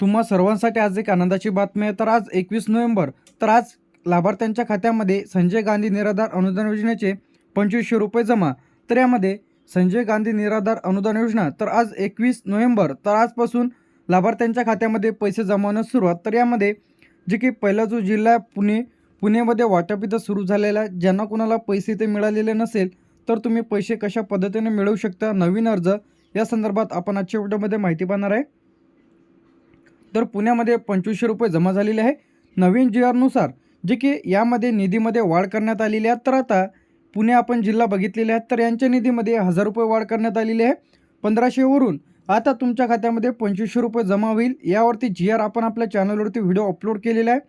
तुम्हा सर्वांसाठी आज एक आनंदाची बातमी आहे. तर आज एकवीस नोव्हेंबर तर आज लाभार्थ्यांच्या खात्यामध्ये संजय गांधी निराधार अनुदान योजनेचे पंचवीसशे रुपये जमा. तर यामध्ये संजय गांधी निराधार अनुदान योजना तर आज एकवीस नोव्हेंबर तर आजपासून लाभार्थ्यांच्या खात्यामध्ये पैसे जमावण्यास सुरुवात. तर यामध्ये जे की पहिला जो जिल्हा आहे पुणे पुणेमध्ये वाटप इथं सुरू झालेला आहे. ज्यांना कोणाला पैसे इथे मिळालेले नसेल तर तुम्ही पैसे कशा पद्धतीने मिळवू शकता? नवीन अर्ज या संदर्भात आपण आजच्या व्हिडिओमध्ये माहिती पाहणार आहे. तर पुण्यामध्ये पंचवीसशे रुपये जमा झालेले आहे. नवीन जी आरनुसार जे की यामध्ये निधीमध्ये वाढ करण्यात आलेली आहे. तर आता पुणे आपण जिल्हा बघितलेले आहेत तर यांच्या निधीमध्ये हजार रुपये वाढ करण्यात आलेली आहे. पंधराशेवरून आता तुमच्या खात्यामध्ये पंचवीसशे रुपये जमा होईल. यावरती जी आर आपण आपल्या चॅनलवरती व्हिडिओ अपलोड केलेला आहे.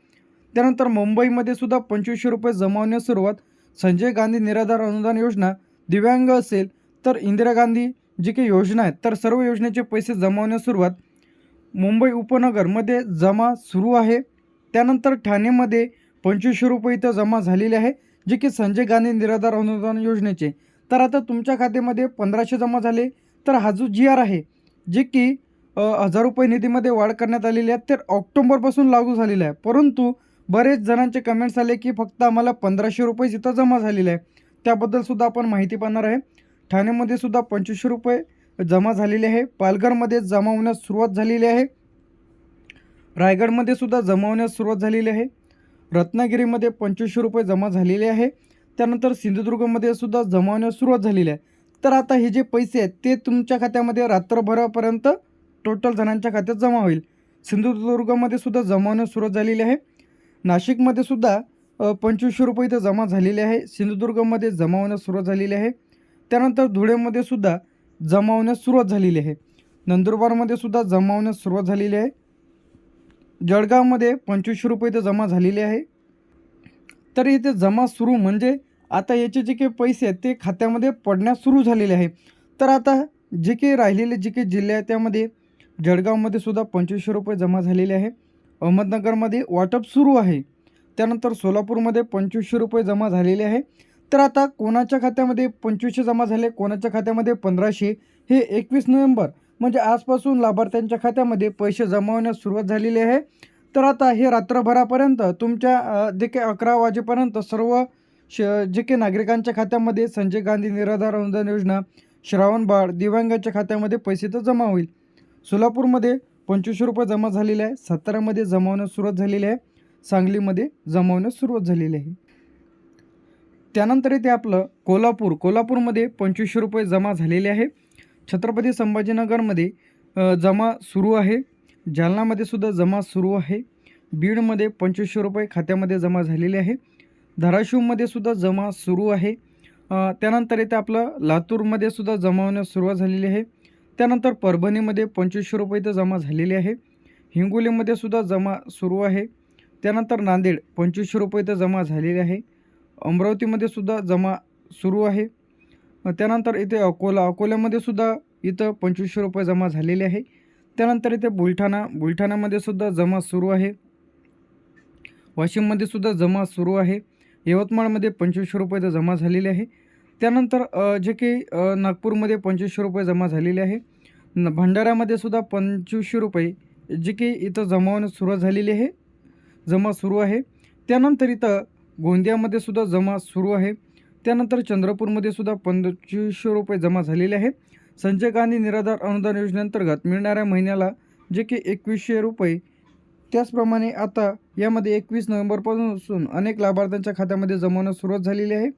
त्यानंतर मुंबईमध्ये सुद्धा पंचवीसशे रुपये जमा होण्यास सुरुवात. संजय गांधी निराधार अनुदान योजना दिव्यांग असेल तर इंदिरा गांधी जी काही योजना आहेत तर सर्व योजनेचे पैसे जमा होण्यास सुरुवात. मुंबई उपनगरमध्ये जमा सुरू आहे. त्यानंतर ठाणेमध्ये पंचवीसशे रुपये इथं जमा झालेले आहे जे की संजय गांधी निराधार अनुदान योजनेचे. तर आता तुमच्या खात्यामध्ये पंधराशे जमा झाले तर हा जो जी आर आहे जे की हजार रुपये निधीमध्ये वाढ करण्यात आलेली आहे तर ऑक्टोंबरपासून लागू झालेलं आहे. परंतु बरेच जणांचे कमेंट्स आले की फक्त आम्हाला पंधराशे रुपये इथं जमा झालेले आहे. त्याबद्दलसुद्धा आपण माहिती पाहणार आहे. ठाण्यामध्ये सुद्धा पंचवीसशे रुपये जमा झालेले आहे. पालघरमध्ये जमा होण्यास सुरुवात झालेली आहे. रायगडमध्ये सुद्धा जमा होण्यास सुरुवात झालेली आहे. रत्नागिरीमध्ये पंचवीसशे रुपये जमा झालेले आहे. त्यानंतर सिंधुदुर्गमध्ये सुद्धा जमा होण्यास सुरुवात झालेली आहे. तर आता हे जे पैसे आहेत ते तुमच्या खात्यामध्ये रात्रभरापर्यंत टोटल जणांच्या खात्यात जमा होईल. सिंधुदुर्गमध्ये सुद्धा जमा होण्यास सुरुवात झालेली आहे. नाशिकमध्ये सुद्धा पंचवीसशे रुपये इथं जमा झालेले आहे. सिंधुदुर्गमध्ये जमा होण्यास सुरुवात झालेली आहे. त्यानंतर धुळेमध्ये सुद्धा जमावण्यास सुरुवात झालेली आहे. नंदुरबारमध्ये सुद्धा जमावण्यास सुरुवात झालेली आहे. जळगावमध्ये पंचवीसशे रुपये इथं जमा झालेले आहे. तर इथे जमा सुरू म्हणजे आता याचे जे काही पैसे आहेत ते खात्यामध्ये पडण्यास सुरू झालेले आहे. तर आता जे काही राहिलेले जे काही जिल्हे आहेत त्यामध्ये जळगावमध्ये सुद्धा पंचवीसशे रुपये जमा झालेले आहे. अहमदनगरमध्ये वाटप सुरू आहे. त्यानंतर सोलापूरमध्ये पंचवीसशे रुपये जमा झालेले आहे. तर आता कोणाच्या खात्यामध्ये पंचवीसशे जमा झाले कोणाच्या खात्यामध्ये पंधराशे? हे एकवीस नोव्हेंबर म्हणजे आजपासून लाभार्थ्यांच्या खात्यामध्ये पैसे जमा होण्यास सुरुवात झालेली आहे. तर आता हे रात्रभरापर्यंत तुमच्या जे काही अकरा वाजेपर्यंत सर्व श जे काही नागरिकांच्या खात्यामध्ये संजय गांधी निराधार अनुदान योजना श्रावण बाळ दिव्यांगाच्या खात्यामध्ये पैसे तर जमा होईल. सोलापूरमध्ये पंचवीसशे रुपये जमा झालेले आहे सातारामध्ये जमा होण्यास सुरुवात झालेली आहे सांगलीमध्ये जमा होण्यास सुरुवात झालेली आहे. त्यानंतर इथे आपलं कोल्हापूर कोल्हापूरमध्ये पंचवीसशे रुपये जमा झालेले आहे. छत्रपती संभाजीनगरमध्ये जमा सुरू आहे. जालनामध्ये सुद्धा जमा सुरू आहे. बीडमध्ये पंचवीसशे रुपये खात्यामध्ये जमा झालेले आहे. धाराशिवमध्ये सुद्धा जमा सुरू आहे. त्यानंतर इथे आपलं लातूरमध्ये सुद्धा जमा होण्यास सुरुवात झालेली आहे. त्यानंतर परभणीमध्ये पंचवीसशे रुपये इथं जमा झालेले आहे. हिंगोलीमध्ये सुद्धा जमा सुरू आहे. त्यानंतर नांदेड पंचवीसशे रुपये इथं जमा झालेले आहे. अमरावतीमध्ये सुद्धा जमा सुरू आहे. त्यानंतर इथे अकोला अकोल्यामध्ये सुद्धा इथं पंचवीसशे रुपये जमा झालेले आहे. त्यानंतर इथे बुलढाणा बुलढाण्यामध्ये सुद्धा जमा सुरू आहे. वाशिममध्ये सुद्धा जमा सुरू आहे. यवतमाळमध्ये पंचवीसशे रुपये इथं जमा झालेले आहे. त्यानंतर जे काही नागपूरमध्ये पंचवीसशे रुपये जमा झालेले आहे. न भंडाऱ्यामध्ये सुद्धा पंचवीसशे रुपये जे काही इथं जमा होण्यास सुरुवात झालेली आहे. जमा सुरू आहे. त्यानंतर इथं गोंदियामध्ये सुद्धा जमा सुरू आहे. त्यानंतर चंद्रपूरमध्ये सुद्धा पंचवीसशे रुपये जमा झालेले आहे. संजय गांधी निराधार अनुदान योजनेअंतर्गत मिळणाऱ्या महिन्याला जे की एकवीसशे रुपये. त्याचप्रमाणे आता यामध्ये एकवीस नोव्हेंबरपासून अनेक लाभार्थ्यांच्या खात्यामध्ये जमवण्यास सुरुवात झालेली आहे.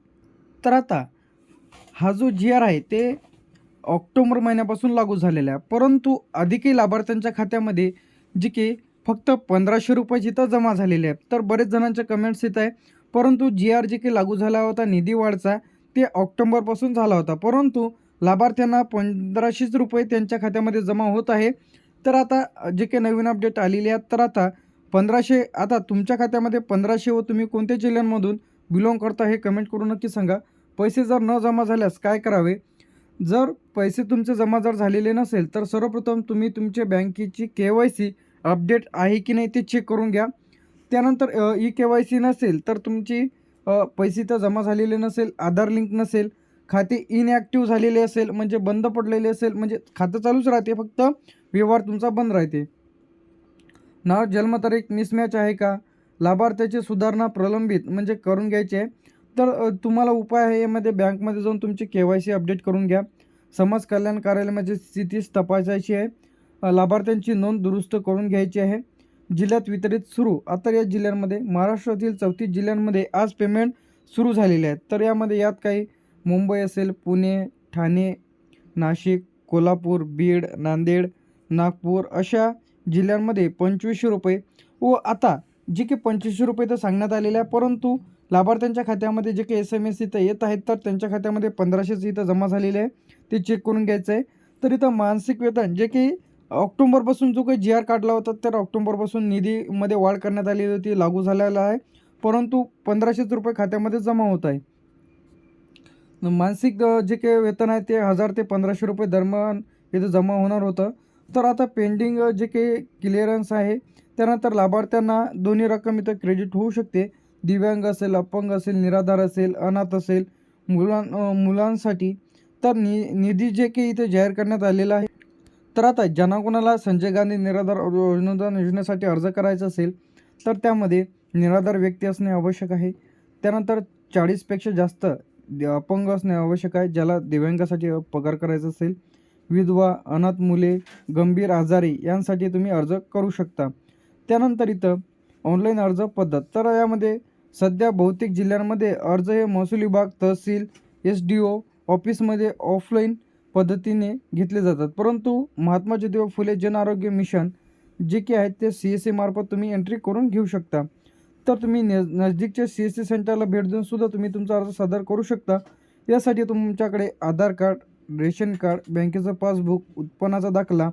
तर आता हा जो जी आर आहे ते ऑक्टोबर महिन्यापासून लागू झालेला आहे. परंतु अधिकही लाभार्थ्यांच्या खात्यामध्ये जे की फक्त पंधराशे रुपये जिथं जमा झालेले आहेत तर बरेच जणांच्या कमेंट्स येत आहे. परंतु जी आर जे काही लागू झाला होता निधी वाढचा ते ऑक्टोंबरपासून झाला होता. परंतु लाभार्थ्यांना पंधराशेच रुपये त्यांच्या खात्यामध्ये जमा होत आहे. तर आता जे काही नवीन अपडेट आलेली आहेत तर आता पंधराशे आता तुमच्या खात्यामध्ये पंधराशे व तुम्ही कोणत्या जिल्ह्यांमधून बिलॉंग करता हे कमेंट करून नक्की सांगा. पैसे जर न जमा झाल्यास काय करावे? जर पैसे तुमचे जमा जर झालेले नसेल तर सर्वप्रथम तुम्ही तुमच्या बँकेची के वाय सी अपडेट आहे की नाही ते चेक करून घ्या. त्यानंतर ई के वाय सी नसेल तर तुमची पैसे तर जमा झालेले नसेल आधार लिंक नसेल खाते इनॲक्टिव्ह झालेले असेल म्हणजे बंद पडलेले असेल म्हणजे खातं चालूच राहते फक्त व्यवहार तुमचा बंद राहते. नाव जन्मतारीख मिसमॅच आहे का? लाभार्थ्याची सुधारणा प्रलंबित म्हणजे करून घ्यायची. आहे तर तुम्हाला उपाय आहे यामध्ये बँकमध्ये जाऊन तुमची के वाय सी अपडेट करून घ्या. समाज कल्याण कार्यालयामध्ये स्थिती तपासायची आहे. लाभार्थ्यांची नोंद दुरुस्त करून घ्यायची आहे. जिल्ह्यात वितरित सुरू. आता या जिल्ह्यांमध्ये महाराष्ट्रातील चौतीस जिल्ह्यांमध्ये आज पेमेंट सुरू झालेले आहेत. तर यामध्ये यात काही मुंबई असेल पुणे ठाणे नाशिक कोल्हापूर बीड नांदेड नागपूर अशा जिल्ह्यांमध्ये पंचवीसशे रुपये व आता जे की पंचवीसशे रुपये तर सांगण्यात आलेले आहे परंतु लाभार्थ्यांच्या खात्यामध्ये जे काही एस एम एस इथं येत आहेत तर त्यांच्या खात्यामध्ये पंधराशेच इथं जमा झालेले आहे. ते चेक करून घ्यायचं आहे तर इथं मानसिक वेतन जे की ऑक्टोंबरपासून जो काही जी आर काढला होता तर ऑक्टोंबरपासून निधीमध्ये वाढ करण्यात आलेली होती लागू झालेला आहे. परंतु पंधराशेच रुपये खात्यामध्ये जमा होत आहे. मानसिक जे काही वेतन आहे ते हजार ते पंधराशे रुपये दरम्यान इथं जमा होणार होतं. तर आता पेंडिंग जे काही क्लिअरन्स आहे त्यानंतर लाभार्थ्यांना दोन्ही रक्कम इथं क्रेडिट होऊ शकते. दिव्यांग असेल अपंग असेल निराधार असेल अनाथ असेल मुलां मुलांसाठी. तर नि निधी जे काही इथे जाहीर करण्यात आलेला आहे तर आता ज्यांना कोणाला संजय गांधी निराधार अनुदान योजनेसाठी अर्ज करायचा असेल तर त्यामध्ये निराधार व्यक्ती असणे आवश्यक आहे. त्यानंतर चाळीसपेक्षा जास्त अपंग असणे आवश्यक आहे ज्याला दिव्यांगासाठी पगार करायचा असेल. विधवा अनाथ मुले गंभीर आजारी यांसाठी तुम्ही अर्ज करू शकता. त्यानंतर इथं ऑनलाईन अर्ज पद्धत. तर यामध्ये सध्या बहुतेक जिल्ह्यांमध्ये अर्ज हे महसूल विभाग तहसील एस डी ओ ऑफिसमध्ये ऑफलाईन पद्धतीने घेतले जातात. परंतु महात्मा ज्योतिबा फुले जन आरोग्य मिशन जे की आहेत ते सी एस मार्फत तुम्ही एंट्री करून घेऊ शकता. तर तुम्ही न नजदीकच्या सी एस सी सेंटरला भेट देऊन सुद्धा तुम्ही तुमचा अर्ज सादर करू शकता. यासाठी तुमच्याकडे आधार कार्ड रेशन कार्ड बँकेचं पासबुक उत्पन्नाचा दाखला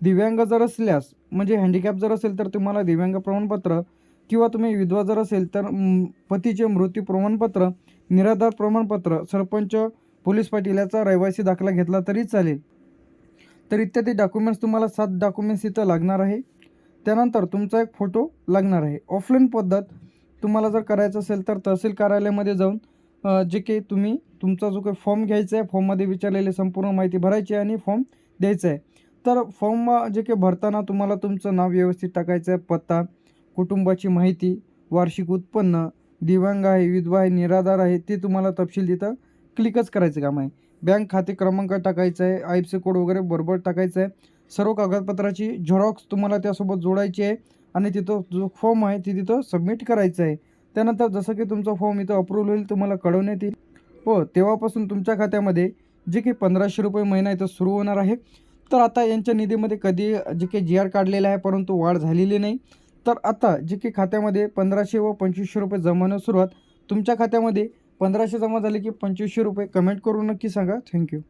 दिव्यांग जर असल्यास म्हणजे हँडिकॅप जर असेल तर तुम्हाला दिव्यांग प्रमाणपत्र किंवा तुम्ही विधवा जर असेल तर पतीचे मृत्यू प्रमाणपत्र निराधार प्रमाणपत्र सरपंच पोलीस पाटील याचा रहिवासी दाखला घेतला तरी चालेल. तर इत्यादी डॉक्युमेंट्स तुम्हाला सात डॉक्युमेंट्स इथं लागणार आहे. त्यानंतर तुमचा एक फोटो लागणार आहे. ऑफलाईन पद्धत तुम्हाला जर करायचं असेल तर तहसील कार्यालयामध्ये जाऊन जे काही तुम्ही तुमचा जो काही फॉर्म घ्यायचा आहे फॉर्ममध्ये विचारलेली संपूर्ण माहिती भरायची आहे आणि फॉर्म द्यायचा आहे. तर फॉर्म जे काही भरताना तुम्हाला तुमचं नाव व्यवस्थित टाकायचं आहे पत्ता कुटुंबाची माहिती वार्षिक उत्पन्न दिव्यांग आहे विधवा आहे निराधार आहे ते तुम्हाला तपशील तिथं क्लिकच करायचं काम आहे. बँक खाते क्रमांक टाकायचा आहे आय एफ सी कोड वगैरे बरोबर टाकायचं आहे सर्व कागदपत्राची झेरॉक्स तुम्हाला त्यासोबत जोडायची आहे आणि तिथं जो फॉर्म आहे ते तिथं सबमिट करायचं आहे त्यानंतर जसं की तुमचा फॉर्म इथं अप्रूव्ह होईल तुम्हाला कळवण्यात येईल हो तेव्हापासून तुमच्या खात्यामध्ये जे काही पंधराशे रुपये महिना इथं सुरू होणार आहे. तर आता यांच्या निधीमध्ये कधी जे काही जी आर काढलेलं आहे परंतु वाढ झालेली नाही. तर आता जे काही खात्यामध्ये पंधराशे व पंचवीसशे रुपये जमा सुरुवात तुमच्या खात्यामध्ये पंधराशे जमा झाले की पंचवीसशे रुपये कमेंट करून नक्की सांगा. थँक्यू